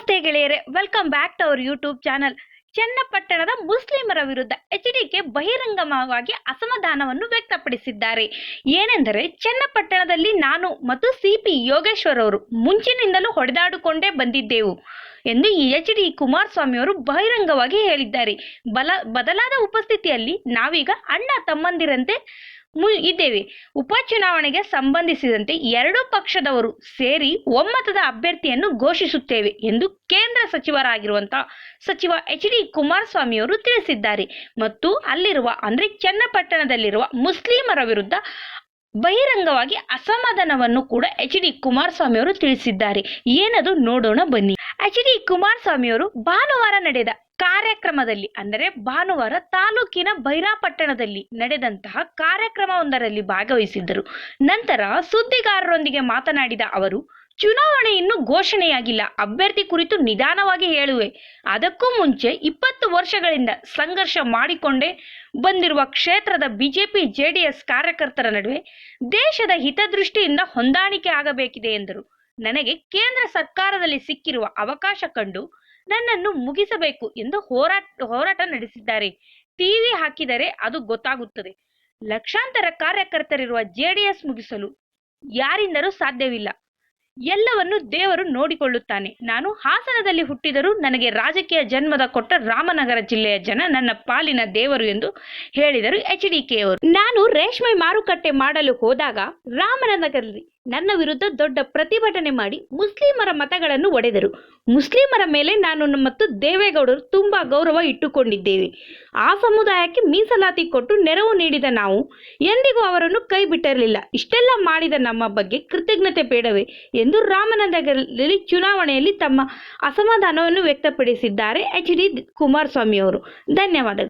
ನಮಸ್ತೆ ಗೆಳೆಯರೆ welcome back to our YouTube channel ಚನ್ನಪಟ್ಟಣದ ಮುಸ್ಲಿಮರ ವಿರುದ್ಧ ಎಚ್ ಡಿ ಕೆ ಬಹಿರಂಗವಾಗಿ ಅಸಮಾಧಾನವನ್ನು ವ್ಯಕ್ತಪಡಿಸಿದ್ದಾರೆ. ಏನೆಂದರೆ, ಚನ್ನಪಟ್ಟಣದಲ್ಲಿ ನಾನು ಮತ್ತು ಸಿ ಪಿ ಯೋಗೇಶ್ವರ್ ಅವರು ಮುಂಚಿನಿಂದಲೂ ಹೊಡೆದಾಡಿಕೊಂಡೇ ಬಂದಿದ್ದೆವು ಎಂದು ಎಚ್ ಡಿ ಕುಮಾರಸ್ವಾಮಿ ಅವರು ಬಹಿರಂಗವಾಗಿ ಹೇಳಿದ್ದಾರೆ. ಬಲ, ಬದಲಾದ ಉಪಸ್ಥಿತಿಯಲ್ಲಿ ನಾವೀಗ ಅಣ್ಣ ತಮ್ಮಂದಿರಂತೆ ಇದ್ದೇವೆ. ಉಪಚುನಾವಣೆಗೆ ಸಂಬಂಧಿಸಿದಂತೆ ಎರಡೂ ಪಕ್ಷದವರು ಸೇರಿ ಒಮ್ಮತದ ಅಭ್ಯರ್ಥಿಯನ್ನು ಘೋಷಿಸುತ್ತೇವೆ ಎಂದು ಕೇಂದ್ರ ಸಚಿವರಾಗಿರುವಂತಹ ಸಚಿವ ಎಚ್ ಡಿ ಕುಮಾರಸ್ವಾಮಿ ಅವರು ತಿಳಿಸಿದ್ದಾರೆ. ಮತ್ತು ಅಲ್ಲಿರುವ, ಅಂದರೆ ಚನ್ನಪಟ್ಟಣದಲ್ಲಿರುವ ಮುಸ್ಲಿಮರ ವಿರುದ್ಧ ಬಹಿರಂಗವಾಗಿ ಅಸಮಾಧಾನವನ್ನು ಕೂಡ ಎಚ್ ಡಿ ಕುಮಾರಸ್ವಾಮಿ ಅವರು ತಿಳಿಸಿದ್ದಾರೆ. ಏನದು ನೋಡೋಣ ಬನ್ನಿ. ಎಚ್ ಡಿ ಕುಮಾರಸ್ವಾಮಿ ಅವರು ಭಾನುವಾರ ನಡೆದ ಕಾರ್ಯಕ್ರಮದಲ್ಲಿ, ಅಂದರೆ ಭಾನುವಾರ ತಾಲೂಕಿನ ಬೈರಾಪಟ್ಟಣದಲ್ಲಿ ನಡೆದಂತಹ ಕಾರ್ಯಕ್ರಮವೊಂದರಲ್ಲಿ ಭಾಗವಹಿಸಿದ್ದರು. ನಂತರ ಸುದ್ದಿಗಾರರೊಂದಿಗೆ ಮಾತನಾಡಿದ ಅವರು, ಚುನಾವಣೆ ಇನ್ನೂ ಘೋಷಣೆಯಾಗಿಲ್ಲ. ಅಭ್ಯರ್ಥಿ ಕುರಿತು ನಿಧಾನವಾಗಿ ಹೇಳುವೆ. ಅದಕ್ಕೂ ಮುಂಚೆ ಇಪ್ಪತ್ತು ವರ್ಷಗಳಿಂದ ಸಂಘರ್ಷ ಮಾಡಿಕೊಂಡೇ ಬಂದಿರುವ ಕ್ಷೇತ್ರದ ಬಿಜೆಪಿ, ಜೆಡಿಎಸ್ ಕಾರ್ಯಕರ್ತರ ನಡುವೆ ದೇಶದ ಹಿತದೃಷ್ಟಿಯಿಂದ ಹೊಂದಾಣಿಕೆ ಆಗಬೇಕಿದೆ ಎಂದರು. ನನಗೆ ಕೇಂದ್ರ ಸರ್ಕಾರದಲ್ಲಿ ಸಿಕ್ಕಿರುವ ಅವಕಾಶ ಕಂಡು ನನ್ನನ್ನು ಮುಗಿಸಬೇಕು ಎಂದು ಹೋರಾಟ ಹೋರಾಟ ನಡೆಸಿದ್ದಾರೆ. ಟಿವಿ ಹಾಕಿದರೆ ಅದು ಗೊತ್ತಾಗುತ್ತದೆ. ಲಕ್ಷಾಂತರ ಕಾರ್ಯಕರ್ತರಿರುವ ಜೆಡಿಎಸ್ ಮುಗಿಸಲು ಯಾರಿಂದಲೂ ಸಾಧ್ಯವಿಲ್ಲ. ಎಲ್ಲವನ್ನು ದೇವರು ನೋಡಿಕೊಳ್ಳುತ್ತಾನೆ. ನಾನು ಹಾಸನದಲ್ಲಿ ಹುಟ್ಟಿದರೂ ನನಗೆ ರಾಜಕೀಯ ಜನ್ಮದ ಕೊಟ್ಟ ರಾಮನಗರ ಜಿಲ್ಲೆಯ ಜನ ನನ್ನ ಪಾಲಿನ ದೇವರು ಎಂದು ಹೇಳಿದರು ಎಚ್ ಡಿ ಕೆ ಅವರು. ನಾನು ರೇಷ್ಮೆ ಮಾರುಕಟ್ಟೆ ಮಾಡಲು ಹೋದಾಗ ರಾಮನಗರದಲ್ಲಿ ನನ್ನ ವಿರುದ್ಧ ದೊಡ್ಡ ಪ್ರತಿಭಟನೆ ಮಾಡಿ ಮುಸ್ಲಿಮರ ಮತಗಳನ್ನು ಒಡೆದರು. ಮುಸ್ಲಿಮರ ಮೇಲೆ ನಾನು ಮತ್ತು ದೇವೇಗೌಡರು ತುಂಬಾ ಗೌರವ ಇಟ್ಟುಕೊಂಡಿದ್ದೇವೆ. ಆ ಸಮುದಾಯಕ್ಕೆ ಮೀಸಲಾತಿ ಕೊಟ್ಟು ನೆರವು ನೀಡಿದ ನಾವು ಎಂದಿಗೂ ಅವರನ್ನು ಕೈ ಬಿಟ್ಟಿರಲಿಲ್ಲ ಇಷ್ಟೆಲ್ಲ ಮಾಡಿದ ನಮ್ಮ ಬಗ್ಗೆ ಕೃತಜ್ಞತೆ ಬೇಡವೇ ಎಂದು ರಾಮನಗರದಲ್ಲಿ ಚುನಾವಣೆಯಲ್ಲಿ ತಮ್ಮ ಅಸಮಾಧಾನವನ್ನು ವ್ಯಕ್ತಪಡಿಸಿದ್ದಾರೆ ಎಚ್ ಡಿ ಕುಮಾರಸ್ವಾಮಿ ಅವರು ಧನ್ಯವಾದಗಳು.